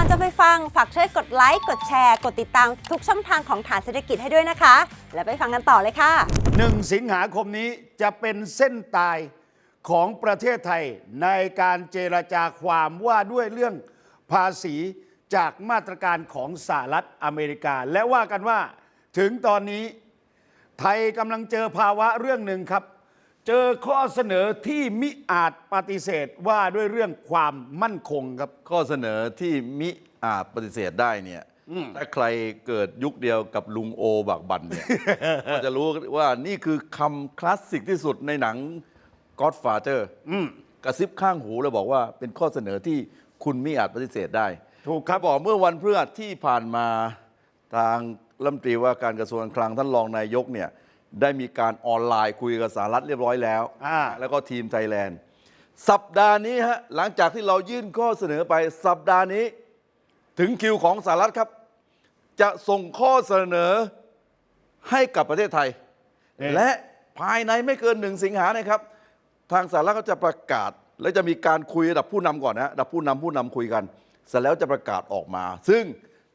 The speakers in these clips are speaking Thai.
อนจะไปฟัง ฝากช่วยกดไลค์ กดแชร์ กดติดตามทุกช่องทางของฐานเศรษฐกิจให้ด้วยนะคะ แล้วไปฟังกันต่อเลยค่ะ หนึ่งสิงหาคมนี้จะเป็นเส้นตายของประเทศไทยในการเจรจาความว่าด้วยเรื่องภาษีจากมาตรการของสหรัฐอเมริกา และว่ากันว่าถึงตอนนี้ไทยกำลังเจอภาวะเรื่องหนึ่งครับ เจอข้อเสนอที่มิอาจปฏิเสธว่าด้วยเรื่องความมั่นคงครับ ข้อเสนอที่มิอาจปฏิเสธได้เนี่ยถ้าใครเกิดยุคเดียวกับลุงโอบักบันเนี่ย ก็จะรู้ว่านี่คือคำคลาสสิกที่สุดในหนัง Godfather กระซิบข้างหูเลยบอกว่าเป็นข้อเสนอที่คุณมิอาจปฏิเสธได้ ถูกครับบอกเมื่อวันพฤหัสที่ผ่านมาทางรัฐมนตรีว่าการกระทรวงการคลังท่านรองนายกเนี่ย ได้มีการออนไลน์คุยกับสหรัฐเรียบร้อยแล้วอ่า แล้วก็ทีมไทยแลนด์ สัปดาห์นี้ฮะหลังจากที่เรายื่นข้อเสนอไปสัปดาห์นี้ ถึงคิวของสหรัฐครับ จะส่งข้อเสนอให้กับประเทศไทยนี่และภายในไม่เกินหนึ่งสิงหานะครับ ทางสหรัฐก็จะประกาศ และจะมีการคุยระดับผู้นำก่อนนะระดับผู้นำผู้นำคุยกัน เสร็จแล้วจะประกาศออกมา ซึ่ง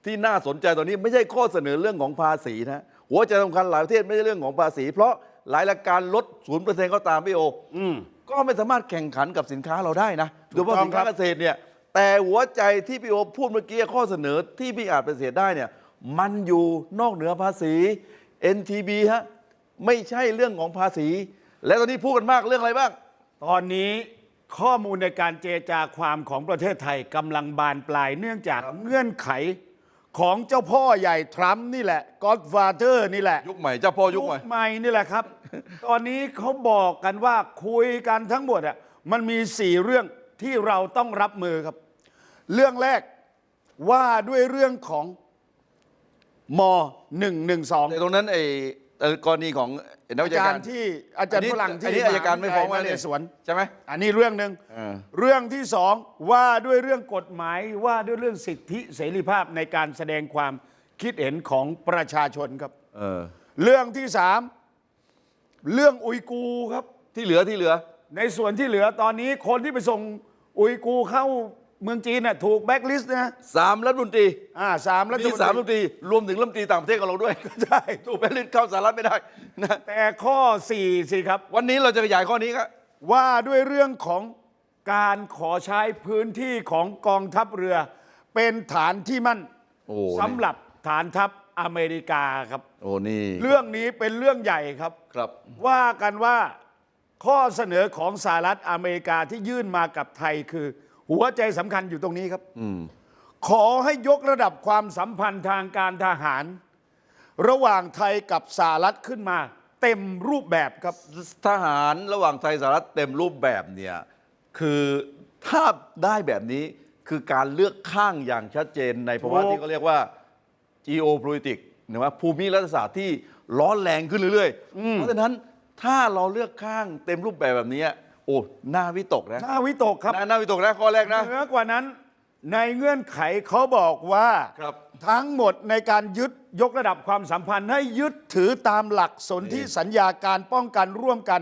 ที่น่าสนใจตอนนี้ไม่ใช่ข้อเสนอเรื่องของภาษีนะ หัวใจสำคัญหลายประเทศไม่ใช่เรื่องของภาษี เพราะหลายรายการลดศูนย์เปอร์เซ็นต์ก็ตามพี่โออืม ก็ไม่สามารถแข่งขันกับสินค้าเราได้นะถูโดยกเฉพาะต้องสินค้าครับ เกษตรเนี่ยแต่หัวใจที่พี่โอพูดเมื่อกี้ข้อเสนอที่พี่อาจปฏิเสธได้เนี่ยมันอยู่นอกเหนือภาษี NTB ฮะไม่ใช่เรื่องของภาษี และตอนนี้พูดกันมากเรื่องอะไรบ้าง ตอนนี้ข้อมูลในการเจรจาความของประเทศไทยกำลังบานปลายเนื่องจากเงื่อนไข ของเจ้าพ่อใหญ่ทรัมป์นี่แหละก็อดฟาเธอร์นี่แหละยุคใหม่เจ้าพ่อยุคใหม่ ใหม่นี่แหละครับ ตอนนี้เขาบอกกันว่าคุยกันทั้งหมดอะมันมีสี่เรื่องที่เราต้องรับมือครับ เรื่องแรกว่าด้วยเรื่องของม 112 แต่ตรงนั้นไอ้ เอ่อกรณีของนักวิอาชาจารการย์ที่อาจารย์ฝรั่งที่อันนี้อายการไม่ฟ้องมไว้หาวิทยาลัยเลยนเรศวรใช่ไหม อันนี้เรื่องหนึ่งเออ เรื่องที่สองว่าด้วยเรื่องกฎหมายว่าด้วยเรื่องสิทธิเสรีภาพในการแสดงความคิดเห็นของประชาชนครับ เออเรื่องที่สามเรื่องอุยกูร์ครับ ที่เหลือที่เหลือ ในส่วนที่เหลือตอนนี้คนที่ไปส่งอุยกูร์เข้า เมืองจีนน่ะถูกแบ็กลิสต์นะสามรัฐมนตรีอ่าสามแล้วมีสามรัฐมนตรีรวมถึงรัฐมนตรีต่างประเทศของเราด้วยใช่ถูกแบลินเข้าสหรัฐไม่ได้นะแต่ข้อสี่สิครับ วันนี้เราจะขยายข้อนี้ครับ ว่าด้วยเรื่องของการขอใช้พื้นที่ของกองทัพเรือ เป็นฐานที่มั่นโอ้สำหรับฐานทัพอเมริกาครับ โอ้นี่เรื่องนี้เป็นเรื่องใหญ่ครับ ครับ ว่ากันว่าข้อเสนอของสหรัฐอเมริกาที่ยื่นมากับไทยคือ หัวใจสำคัญอยู่ตรงนี้ครับอืมขอให้ยกระดับความสัมพันธ์ทางการทหาร ระหว่างไทยกับสหรัฐขึ้นมา เต็มรูปแบบครับทหารระหว่างไทยสหรัฐเต็มรูปแบบเนี่ยคือถ้าได้แบบนี้คือการเลือกข้างอย่างชัดเจนในภาวะถูกที่เขาเรียกว่า geopolitics นะว่าภูมิรัฐศาสตร์ที่ร้อนแรงขึ้นเรื่อยๆ เพราะฉะนั้นถ้าเราเลือกข้างเต็มรูปแบบแบบนี้ โอ้น่าวิตกนะน่าวิตกครับน่าน่าวิตกนะข้อแรกนะเหนือกว่านั้น ในเงื่อนไขเขาบอกว่าครับทั้งหมดในการยึดยกระดับความสัมพันธ์ให้ยึดถือตามหลักสนธิสัญญาการป้องกันร่วมกัน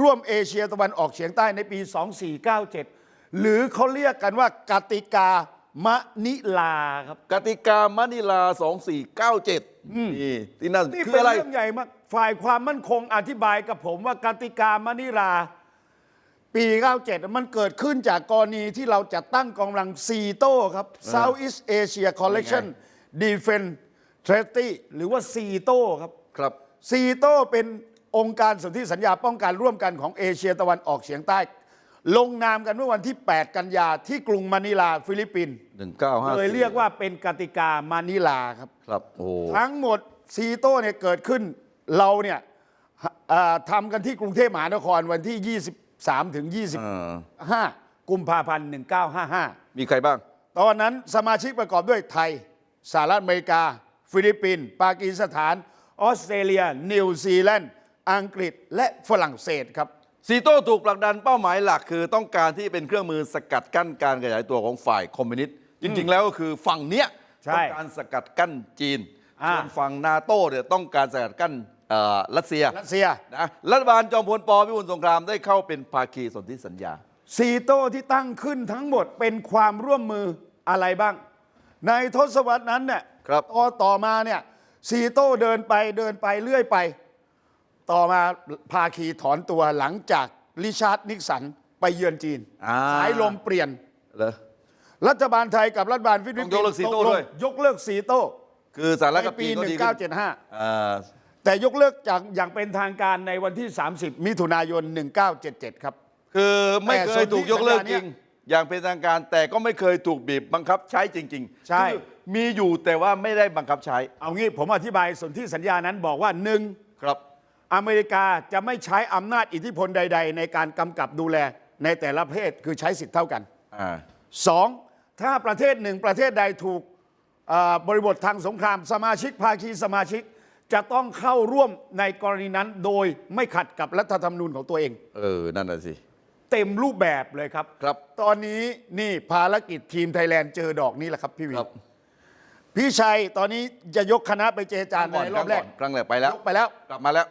ร่วมเอเชียตะวันออกเฉียงใต้ในปี 2497 หรือเขาเรียกกันว่ากติกามะนิลาครับกติกามะนิลา 2497นี่ที่น่านี่คือเป็นอะไรเรื่องใหญ่มากฝ่ายความมั่นคงอธิบายกับผมว่ากติกามะนิลา ปี 97 มันเกิดขึ้นจากกรณีที่เราจัดตั้งกองกำลังซีโต้ครับ Southeast Asia Collection Defense Treaty หรือว่าซีโต้ครับครับ ซีโต้เป็นองค์การสนธิสัญญาป้องกันร่วมกันของเอเชียตะวันออกเฉียงใต้ ลงนามกันเมื่อวันที่ 8 กันยาที่กรุงมะนิลาฟิลิปปินส์1954เลยเรียกว่าเป็นกติกามะนิลาครับ ครับโอ้ทั้งหมดซีโต้เนี่ยเกิดขึ้นเราเนี่ยเอ่อทำกันที่กรุงเทพมหานครวันที่ 23 ถึงอ่า25 กุมภาพันธ์ 1955 มีใครบ้าง ตอนนั้นสมาชิกประกอบด้วยไทย สหรัฐอเมริกา ฟิลิปปินส์ ปากีสถาน ออสเตรเลีย นิวซีแลนด์ อังกฤษ และฝรั่งเศสครับซีโต้ถูกผลักดันเป้าหมายหลักคือต้องการที่เป็นเครื่องมือสกัดกั้นการขยายตัวของฝ่ายคอมมิวนิสต์ จริง ๆ แล้วก็คือฝั่งเนี้ยใช่ต้องการสกัดกั้นจีนอ่าส่วนฝั่งนาโต้เนี่ยต้องการสกัดกั้น เอ่อรัสเซียรัสเซีย นะรัฐบาลจอมพลปพิบูลสงครามได้เข้าเป็นภาคีสนธิสัญญา ซีโต้ที่ตั้งขึ้นทั้งหมดเป็นความร่วมมืออะไรบ้าง ในทศวรรษนั้นเนี่ยครับ ต่อต่อมาเนี่ยซีโต้เดินไปเดินไปเรื่อยไป ต่อมาภาคีถอนตัวหลังจากริชาร์ดนิกสันไปเยือนจีน อ่า สายลมเปลี่ยน เหรอ รัฐบาลไทยกับรัฐบาลฟิลิปปินส์ต้องยกเลิกซีโต้กลงด้วยยกเลิกซีโต้คือสหรัฐในกับปี จีนก็ดีขึ้น1975 อ่า แต่ยกเลิกจากอย่างเป็นทางการในวันที่ 30 มิถุนายน 1977 ครับ คือไม่เคยถูกยกเลิกแต่สนธิจสัญญาเนี่ริยงอย่างเป็นทางการแต่ก็ไม่เคยถูกบีบบังคับใช้จริงๆใช่ คือมีอยู่แต่ว่าไม่ได้บังคับใช้เอางี้ผมอธิบายสนธิสัญญานั้นบอกว่าหนึ่งครับ อเมริกาจะไม่ใช้อำนาจอิทธิพลใด ๆ ในการกำกับดูแลในแต่ละประเภทคือใช้สิทธิ์เท่ากันอ่า สองถ้าประเทศหนึ่งประเทศใดถูกเอ่อบริบททางสงครามสมาชิกภาคีสมาชิก จะต้องเข้าร่วมในกรณีนั้นโดยไม่ขัดกับรัฐธรรมนูญของตัวเอง เออ นั่นน่ะสิ เต็มรูปแบบเลยครับ ครับ ตอนนี้นี่ภารกิจทีมไทยแลนด์เจอดอกนี้แหละครับพี่วีครับ พี่ชัยตอนนี้จะยกคณะไปเจรจาในรอบแรกครั้งแรกไปแล้วยกไปแล้ว กลับมาแล้ว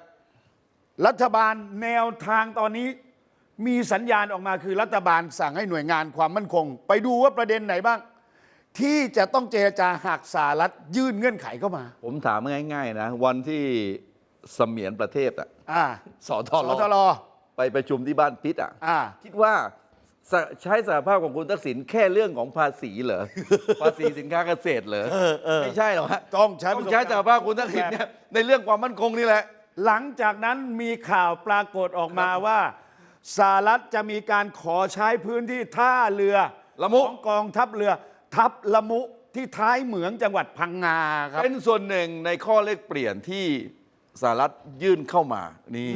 รัฐบาลแนวทางตอนนี้มีสัญญาณออกมาคือรัฐบาลสั่งให้หน่วยงานความมั่นคง ไปดูว่าประเด็นไหนบ้าง ที่จะต้องเจรจาหากสหรัฐยื่นเงื่อนไขเข้ามา ผมถามง่าย ๆ นะ วันที่เสมียนประเทศอะอ่าสอทสทร รไปประชุมที่บ้านพิษอะอ่า คิดว่าสะใช้สหภาพของคุณทักษิณแค่เรื่องของภาษีเหรอ ภาษีสินค้าเกษตรเหรอไม่ใช่หรอกฮะต้องใช้ต้องใช้สหภาพคุณทักษิณเนี่ยในเรื่องความมั่นคงนี่แหละ หลังจากนั้นมีข่าวปรากฏออกมาว่าสหรัฐจะมีการขอใช้พื้นที่ท่าเรือละมุ ของกองทัพเรือ ทัพละมุที่ท้ายเหมืองจังหวัดพังงาครับ เป็นส่วนหนึ่งในข้อเลขเปลี่ยนที่สหรัฐยื่นเข้ามานี่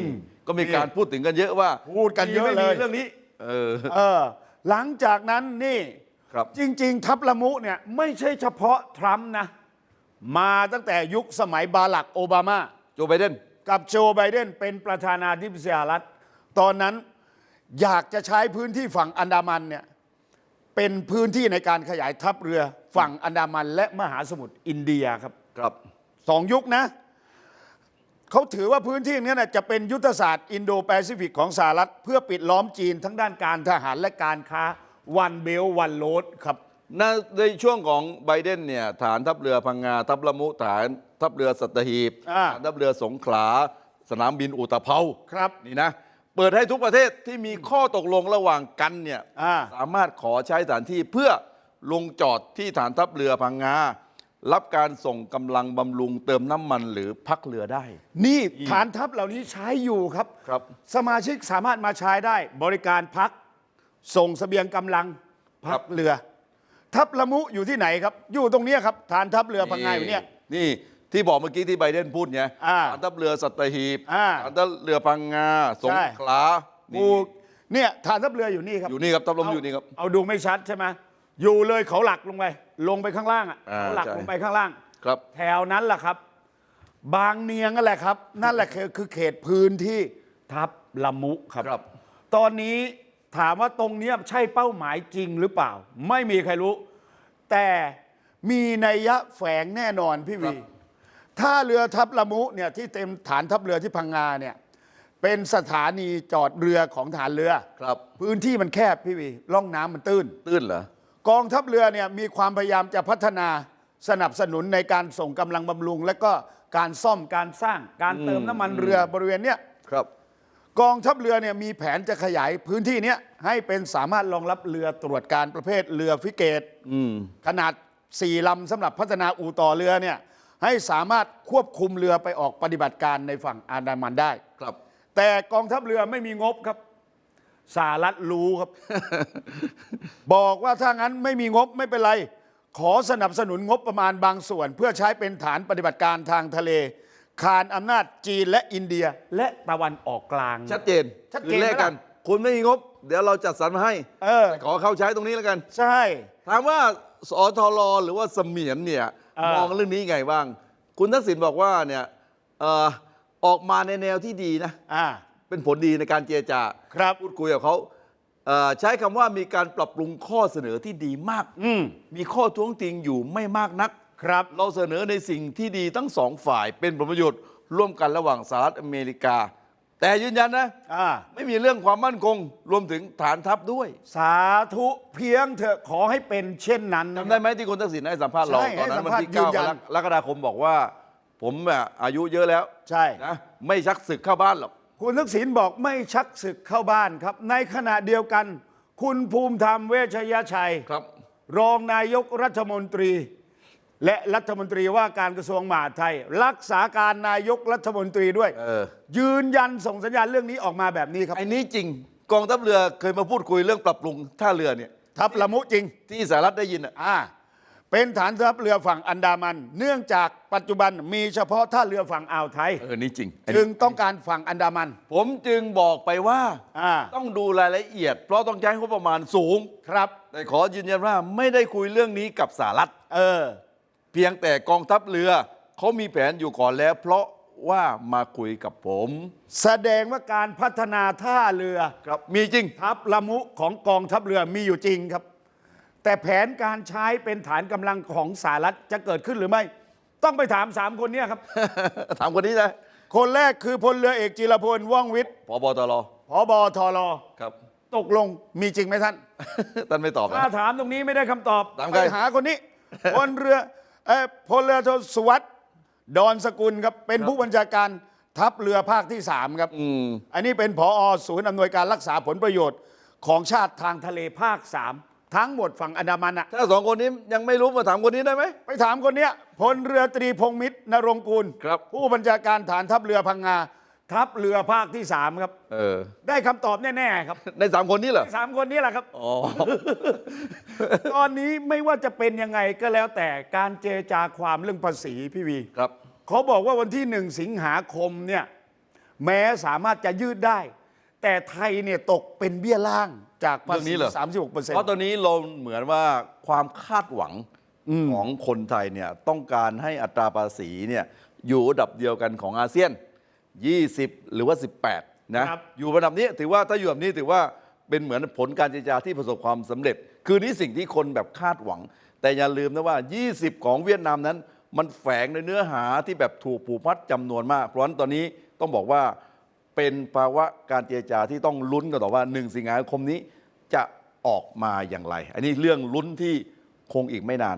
ก็มีการพูดถึงกันเยอะว่าพูดกันเยอะมีไม่เลมียเรื่องนี้ เออ เออ หลังจากนั้นนี่ครับ จริง ๆ ทัพละมุเนี่ยไม่ใช่เฉพาะทรัมป์นะ มาตั้งแต่ยุคสมัยบารักโอบามา โจไบเดนกับโจไบเดนเป็นประธานาธิบดีสหรัฐ ตอนนั้นอยากจะใช้พื้นที่ฝั่งอันดามันเนี่ย เป็นพื้นที่ในการขยายทัพเรือฝั่งอันดามันและมหาสมุทรอินเดียครับครับสองยุคนะเขาถือว่าพื้นที่นี้นะจะเป็นยุทธศาสตร์อินโดแปซิฟิกของสหรัฐ เพื่อปิดล้อมจีนทั้งด้านการทหารและการค้าวันเบลวันโรดครับในในช่วงของไบเดนเนี่ยฐานทัพเรือพังงาทัพละมุฐานทัพเรือสัตหีบอ่าฐานทัพเรือสงขลา สนามบินอุตภเปาครับนี่นะ เปิดให้ทุกประเทศที่มีข้อตกลงระหว่างกันเนี่ยอ่า สามารถขอใช้สถานที่เพื่อลงจอดที่ฐานทัพเรือพังงารับการส่งกำลังบำรุงเติมน้ำมันหรือพักเรือได้ นี่ฐานทัพเหล่านี้ใช้อยู่ครับ ครับ สมาชิกสามารถมาใช้ได้บริการพัก ส่งเสบียงกำลังพักเรือ ทัพละมุอยู่ที่ไหนครับ อยู่ตรงเนี้ยครับ ฐานทัพเรือพังงาอยู่เนี่ย นี่ ที่บอกเมื่อกี้ที่ไบเดนพูดไงอ่าฐานทัพเรือสัตหีบอ่าฐานทัพเรือพังงา สงขลากูนี่เนี่ยฐานทัพเรืออยู่นี่ครับอยู่นี่ครับทัพลมอยู่นี่ครับ เอาดูไม่ชัดใช่ไหมอยู่เลยเขาหลักลงไป ลงไปข้างล่างอะอ่าเขาหลักใช่ ลงไปข้างล่าง ครับ แถวนั้นแหละครับ บางเนียงนั่นแหละครับ นั่นแหละคือคือเขตพื้นที่ทับละมุครับ ครับ ตอนนี้ถามว่าตรงเนี้ยใช่เป้าหมายจริงหรือเปล่า ไม่มีใครรู้ แต่มีนัยยะแฝงแน่นอนพี่ครัวีบ ถ้าเรือทับละมุเนี่ยที่เต็มฐานทัพเรือที่พังงาเนี่ยเป็นสถานีจอดเรือของฐานเรือ ครับ พื้นที่มันแคบพี่วีร่องน้ำมันตื้น ตื้นเหรอ กองทัพเรือเนี่ยมีความพยายามจะพัฒนาสนับสนุนในการส่งกำลังบำรุง และก็การซ่อมการสร้างการเติมน้ำมันเรือบริเวณเนี้ยครับ กองทัพเรือเนี่ยมีแผนจะขยายพื้นที่เนี้ยให้เป็นสามารถรองรับเรือตรวจการประเภทเรือฟิเกตอืม ขนาด4ลำสำหรับพัฒนาอู่ต่อเรือเนี่ย ให้สามารถควบคุมเรือไปออกปฏิบัติการในฝั่งอันดามันได้ ครับ แต่กองทัพเรือไม่มีงบครับสหรัฐรู้ครับ บอกว่าถ้างั้นไม่มีงบไม่เป็นไร ขอสนับสนุนงบประมาณบางส่วน เพื่อใช้เป็นฐานปฏิบัติการทางทะเล คานอำนาจจีนและอินเดียและตะวันออกกลาง ชัดเจนชัดคืเจนอแลกกัน ไหมล่ะคุณไม่มีงบ เดี๋ยวเราจัดสรรมาให้เออ แต่ขอเข้าใช้ตรงนี้แล้วกัน ใช่ ถามว่าสอทรหรือว่าเสมียนเนี่ย เออ มองเรื่องนี้ไงบ้าง คุณทักษิณบอกว่าเนี่ยเอ่อออกมาในแนวที่ดีนะ อ่า เป็นผลดีในการเจรจาครับ พูดคุยกับเขาเอ่อใช้คำว่ามีการปรับปรุงข้อเสนอที่ดีมาก อืมมีข้อท้วงติงอยู่ไม่มากนัก ครับ เราเสนอในสิ่งที่ดีทั้งสองฝ่ายเป็นผลประโยชน์ร่วมกันระหว่างสหรัฐอเมริกา แต่ยืนยันนะอ่าไม่มีเรื่องความมั่นคง รวมถึงฐานทัพด้วยสาธุเพียงเถอะขอให้เป็นเช่นนั้นนะจำได้ไหมที่คุณทักษิณให้สัมภาษณ์เราใช่ตอนนั้นให้สัมวันภาษณ์ที่ยืน9ยักนรกฎาคมบอกว่า ผมอะอายุเยอะแล้วใช่ นะไม่ชักศึกเข้าบ้านหรอก คุณทักษิณบอกไม่ชักศึกเข้าบ้านครับ ในขณะเดียวกัน คุณภูมิธรรมเวชยชัย ครับ รองนายกรัฐมนตรี และรัฐมนตรีว่าการกระทรวงมหาดไทย รักษาการนายกรัฐมนตรีด้วย เออ ยืนยันส่งสัญญาณเรื่องนี้ออกมาแบบนี้ครับ ไอ้นี้จริงกองทัพเรือเคยมาพูดคุยเรื่องปรับปรุงท่าเรือเนี่ยทัพละมุจริง ที่สหรัฐได้ยินอะ อ่าเป็นฐานทัพเรือฝั่งอันดามัน เนื่องจากปัจจุบันมีเฉพาะท่าเรือฝั่งอ่าวไทย เออนี่จริงไอ้นี่จึงต้องการฝั่งอันดามัน ผมจึงบอกไปว่า อ่า ต้องดูรายละเอียด เพราะต้องใช้งบประมาณสูง ครับ แต่ขอยืนยันว่าไม่ได้คุยเรื่องนี้กับสหรัฐ เออ เพียงแต่กองทัพเรือเขามีแผนอยู่ก่อนแล้ว เพราะว่ามาคุยกับผม แสดงว่าการพัฒนาท่าเรือครับมีจริง ทัพละมุของกองทัพเรือมีอยู่จริงครับ แต่แผนการใช้เป็นฐานกำลังของสหรัฐจะเกิดขึ้นหรือไม่ ต้องไปถามสามคนเนี้ครับ ถามคนนี้นะคนแรกคือพลเรือเอกจิรพลว่องวิทย์พบตรพบทรครับ ตกลงมีจริงไหมท่าน ท่านไม่ตอบถ้านะถามตรงนี้ไม่ได้คำตอบถามไปใครหาคนนี้ พลเรือ เอ่อพลเรือโทสุวัตดอนสกุลครับเป็นผู้บัญชาการทัพเรือภาคที่สามครับอืมอันนี้เป็นผอศูนย์อำนวยการรักษาผลประโยชน์ของชาติทางทะเลภาคสามทั้งหมดฝั่งอันดามันอะถ้าสองคนนี้ยังไม่รู้มาถามคนนี้ได้ไหม ไปถามคนเนี้ยพลเรือตรีพงษ์มิตรนรงกูล ครับ ผู้บัญชาการฐานทัพเรือพังงา ทัพเรือภาคที่สามครับ เออ ได้คำตอบแน่ๆครับ ในสามคนนี้เหรอ สามคนนี้แหละครับ อ๋อ ตอนนี้ไม่ว่าจะเป็นยังไงก็แล้วแต่การเจรจาความเรื่องภาษีพี่วี ครับ เขาบอกว่าวันที่หนึ่งสิงหาคมเนี่ยแม้สามารถจะยืดได้ แต่ไทยเนี่ยตกเป็นเบี้ยล่างจากภาเรื่องษีนี้เหรอ สามสิบหกเปอร์เซ็นเพต์ ราะตอนนี้เราเหมือนว่าความคาดหวังของคนไทยเนี่ยต้องการให้อัตราภาษีเนี่ยอยู่ระดับเดียวกันของอาเซียน 20 หรือว่า 18 นะ ครับ อยู่ระดับนี้ถือว่าถ้าอยู่แบบนี้ถือว่าเป็นเหมือนผลการเจรจาที่ประสบความสำเร็จ คือนี่สิ่งที่คนแบบคาดหวัง แต่อย่าลืมนะว่า 20 ของเวียดนามนั้น มันแฝงในเนื้อหาที่แบบถูกผูกมัดจำนวนมาก เพราะฉะนั้นตอนนี้ต้องบอกว่าเป็นภาวะการเจรจาที่ต้องลุ้นกันต่อว่า 1 สิงหาคมนี้จะออกมาอย่างไร อันนี้เรื่องลุ้นที่คงอีกไม่นาน